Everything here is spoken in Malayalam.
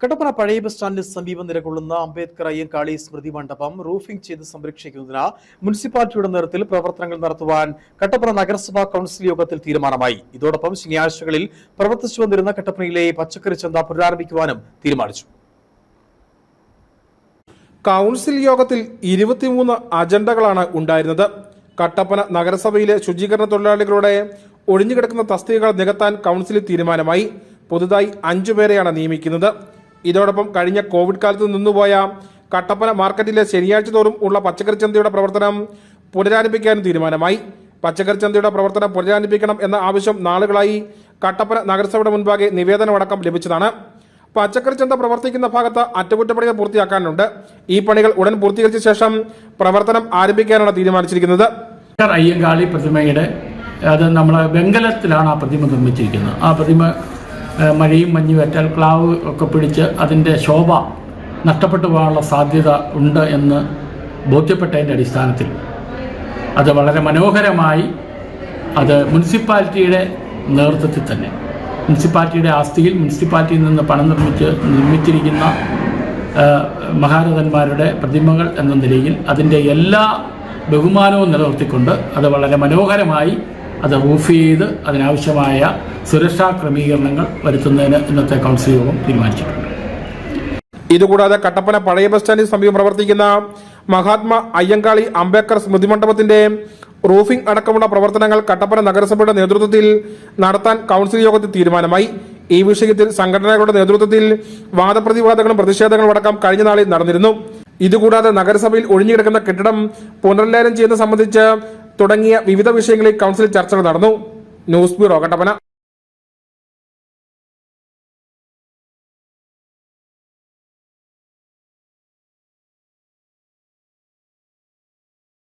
കട്ടപ്പന പഴയ ബസ് സ്റ്റാൻഡിന് സമീപം നിലകൊള്ളുന്ന അംബേദ്കർ അയ്യങ്കാളി സ്മൃതി മണ്ഡപം റൂഫിംഗ് ചെയ്ത് സംരക്ഷിക്കുന്നതിന് മുനിസിപ്പാലിറ്റിയുടെ നേതൃത്വത്തിൽ പ്രവർത്തനങ്ങൾ നടത്തുവാൻ കട്ടപ്പന നഗരസഭാ കൌൺസിൽ യോഗത്തിൽ തീരുമാനമായി. ഇതോടൊപ്പം ശനിയാഴ്ചകളിൽ പ്രവർത്തിച്ചു വന്നിരുന്ന കട്ടപ്പനയിലെ പച്ചക്കറി ചന്ത പുനരാരംഭിക്കുവാനും തീരുമാനിച്ചു. കൗൺസിൽ യോഗത്തിൽ ഇരുപത്തിമൂന്ന് അജണ്ടകളാണ് ഉണ്ടായിരുന്നത്. കട്ടപ്പന നഗരസഭയിലെ ശുചീകരണ തൊഴിലാളികളുടെ ഒഴിഞ്ഞുകിടക്കുന്ന തസ്തികകൾ നികത്താൻ കൌൺസിലിൽ തീരുമാനമായി. പുതുതായി അഞ്ചുപേരെയാണ് നിയമിക്കുന്നത്. ഇതോടൊപ്പം കഴിഞ്ഞ കോവിഡ് കാലത്ത് നിന്നുപോയ കട്ടപ്പന മാർക്കറ്റിലെ ശനിയാഴ്ച തോറും ഉള്ള പച്ചക്കറി ചന്തയുടെ പ്രവർത്തനം പുനരാരംഭിക്കാനും തീരുമാനമായി. പച്ചക്കറി ചന്തയുടെ പ്രവർത്തനം പുനരാരംഭിക്കണം എന്ന ആവശ്യം നാളുകളായി കട്ടപ്പന നഗരസഭയുടെ മുൻപാകെ നിവേദനമടക്കം ലഭിച്ചതാണ്. പച്ചക്കറി ചന്ത പ്രവർത്തിക്കുന്ന ഭാഗത്ത് അറ്റകുറ്റപ്പണികൾ പൂർത്തിയാക്കാനുണ്ട്. ഈ പണികൾ ഉടൻ പൂർത്തീകരിച്ച ശേഷം പ്രവർത്തനം ആരംഭിക്കാനാണ് തീരുമാനിച്ചിരിക്കുന്നത്. അയ്യങ്കാളി പ്രതിമയുടെ അത് നമ്മളെ വെങ്കലത്തിലാണ് ആ പ്രതിമ നിർമ്മിച്ചിരിക്കുന്നത്. ആ പ്രതിമ മഴയും മഞ്ഞും ഏറ്റാൽ പ്ലാവ് ഒക്കെ പിടിച്ച് അതിന്റെ ശോഭ നഷ്ടപ്പെട്ടു പോകാനുള്ള സാധ്യത ഉണ്ട് എന്ന് ബോധ്യപ്പെട്ടതിന്റെ അടിസ്ഥാനത്തിൽ. അത് വളരെ മനോഹരമായി അത് മുനിസിപ്പാലിറ്റിയുടെ നേതൃത്വത്തിൽ തന്നെ. മുനിസിപ്പാലിറ്റിയുടെ ആസ്തിയിൽ മുനിസിപ്പാലിറ്റിയിൽ നിന്ന് പണം നിർമ്മിച്ച് നിർമ്മിച്ചിരിക്കുന്ന മഹാരഥന്മാരുടെ പ്രതിമകൾ എന്ന നിലയിൽ അതിന്റെ എല്ലാ ബഹുമാനവും നിലനിർത്തിക്കൊണ്ട് അത് വളരെ മനോഹരമായി അത് റൂഫ് ചെയ്ത് അതിനാവശ്യമായ സുരക്ഷാ ക്രമീകരണങ്ങൾ വരുത്തുന്നതിന് ഇന്നത്തെ കൗൺസിൽ യോഗം തീരുമാനിച്ചിട്ടുണ്ട്. ഇതുകൂടാതെ കട്ടപ്പന പഴയ ബസ് സ്റ്റാൻഡിന് സമീപം പ്രവർത്തിക്കുന്ന മഹാത്മാ അയ്യങ്കാളി അംബേദ്കർ സ്മൃതി മണ്ഡപത്തിന്റെ റൂഫിംഗ് അടക്കമുള്ള പ്രവർത്തനങ്ങൾ കട്ടപ്പന നഗരസഭയുടെ നേതൃത്വത്തിൽ നടത്താൻ കൗൺസിൽ യോഗത്തിൽ തീരുമാനമായി. ഈ വിഷയത്തിൽ സംഘടനകളുടെ നേതൃത്വത്തിൽ വാദപ്രതിവാദങ്ങളും പ്രതിഷേധങ്ങളും അടക്കം കഴിഞ്ഞ നാളിൽ നടന്നിരുന്നു. ഇതുകൂടാതെ നഗരസഭയിൽ ഒഴിഞ്ഞുകിടക്കുന്ന കെട്ടിടം പുനർലേലം ചെയ്യുന്നത് സംബന്ധിച്ച് തുടങ്ങിയ വിവിധ വിഷയങ്ങളിൽ കൗൺസിൽ ചർച്ചകൾ നടന്നു. News bureau Kattappana.